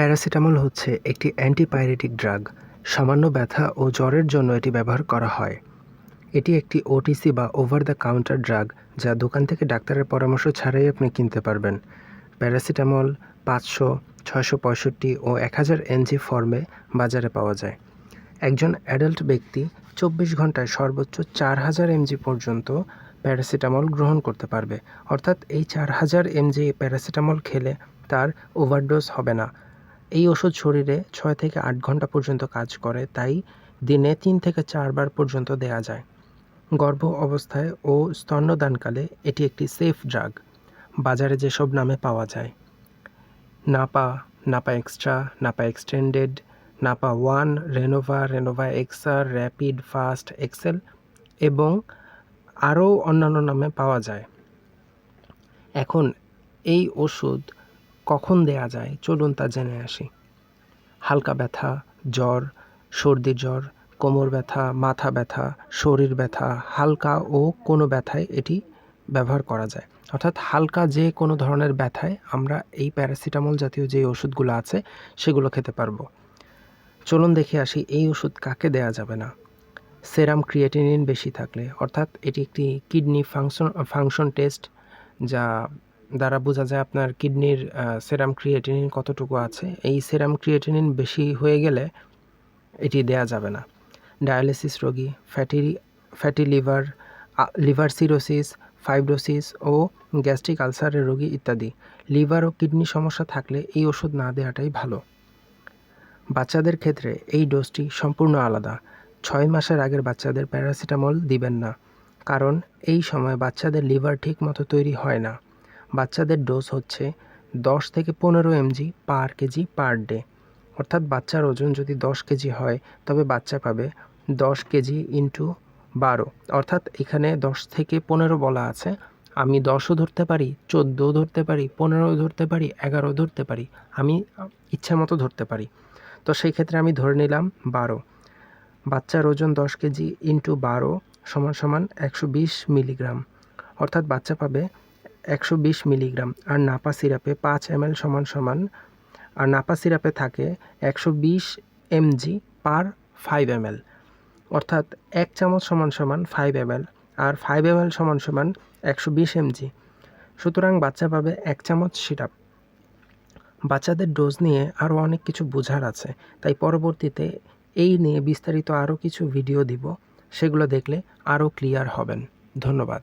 Paracetamol হচ্ছে একটি antipyretic drug. সামান্য ব্যথা ও জ্বরের জন্য এটি ব্যবহার করা হয়। এটি একটি ওটিসি বা ওভার দ্য কাউন্টার ড্রাগ যা দোকান থেকে ডাক্তারের পরামর্শ ছাড়াই আপনি কিনতে পারবেন। প্যারাসিটামল পাঁচশো, ছয়শো পঁয়ষট্টি ও এক হাজার এনজি ফর্মে বাজারে পাওয়া যায়। একজন অ্যাডাল্ট ব্যক্তি চব্বিশ ঘন্টায় সর্বোচ্চ চার হাজার এমজি পর্যন্ত প্যারাসিটামল গ্রহণ করতে পারবে। অর্থাৎ এই চার হাজার এমজি প্যারাসিটামল খেলে তার ওভারডোজ হবে না। এই ওষুধ শরীরে ছয় থেকে আট ঘণ্টা পর্যন্ত কাজ করে, তাই দিনে তিন থেকে চারবার পর্যন্ত দেয়া যায়। গর্ভ অবস্থায় ও স্তন্যদানকালে এটি একটি সেফ ড্রাগ বাজারে যেসব নামে পাওয়া যায়। Napa Napa extra Napa extended Napa one Renova Renova XR rapid fast Excel এবং আরও অন্যান্য নামে পাওয়া যায়। এখন এই ওষুধ কখন দেয়া যায়? চলুন তা জেনে আসি। হালকা ব্যথা, জ্বর, সর্দি জ্বর, কোমর ব্যথা, মাথা ব্যথা, শরীর ব্যথা, হালকা ও কোনো ব্যথায় এটি ব্যবহার করা যায়। অর্থাৎ হালকা যে কোনো ধরনের ব্যথায় আমরা এই প্যারাসিটামল জাতীয় যে ওষুধগুলো আছে, সেগুলো খেতে পারব। চলুন দেখে আসি এই ওষুধ কাকে দেয়া যাবে না। সেরাম ক্রিয়েটিনিন বেশি থাকলে, অর্থাৎ এটি একটি কিডনি ফাংশন ফাংশন টেস্ট যা দ্বারা বোঝা যায় আপনার কিডনির সেরাম ক্রিয়েটিনিন কতটুকু আছে। এই সেরাম ক্রিয়েটিনিন বেশি হয়ে গেলে এটি দেয়া যাবে না। ডায়ালিসিস রোগী, fatty fatty liver liver cirrhosis, fibrosis ও গ্যাস্ট্রিক আলসারের রোগী ইত্যাদি। লিভার ও কিডনি সমস্যা থাকলে এই ওষুধ না দেওয়াটাই ভালো। বাচ্চাদের ক্ষেত্রে এই ডোজটি সম্পূর্ণ আলাদা। ছয় মাসের আগের বাচ্চাদের প্যারাসিটামল দিবেন না। কারণ এই সময় বাচ্চাদের লিভার ঠিক মতো তৈরি হয় না। বাচ্চাদের ডোজ হচ্ছে দশ থেকে পনেরো mg per kg per day অর্থাৎ বাচ্চার ওজন যদি দশ কেজি হয়, তবে বাচ্চা পাবে দশ কেজি ইন্টু বারো। অর্থাৎ এখানে দশ থেকে পনেরো বলা আছে। আমি দশও ধরতে পারি, চোদ্দোও ধরতে পারি, পনেরোও ধরতে পারি এগারো ধরতে পারি। আমি ইচ্ছা মতো ধরতে পারি। তো সেই ক্ষেত্রে আমি ধরে নিলাম বারো। বাচ্চার ওজন দশ কেজি ইন্টু বারো সমান সমান একশো বিশ মিলিগ্রাম অর্থাৎ বাচ্চা পাবে একশো বিশ মিলিগ্রাম, আর নাপা সিরাপে পাঁচ এম সমান সমান, আর নাপা সিরাপে থাকে একশো বিশ এমজি পার ফাইভ এম অর্থাৎ এক চামচ সমান সমান five M R five M সমান সমান একশো বিশ এমজি। সুতরাং বাচ্চা পাবে এক চামচ সিরাপ। বাচ্চাদের ডোজ নিয়ে আরও অনেক কিছু বোঝার আছে, তাই পরবর্তীতে এই নিয়ে বিস্তারিত আরও কিছু ভিডিও দিব, সেগুলো দেখলে আরও ক্লিয়ার হবেন। ধন্যবাদ।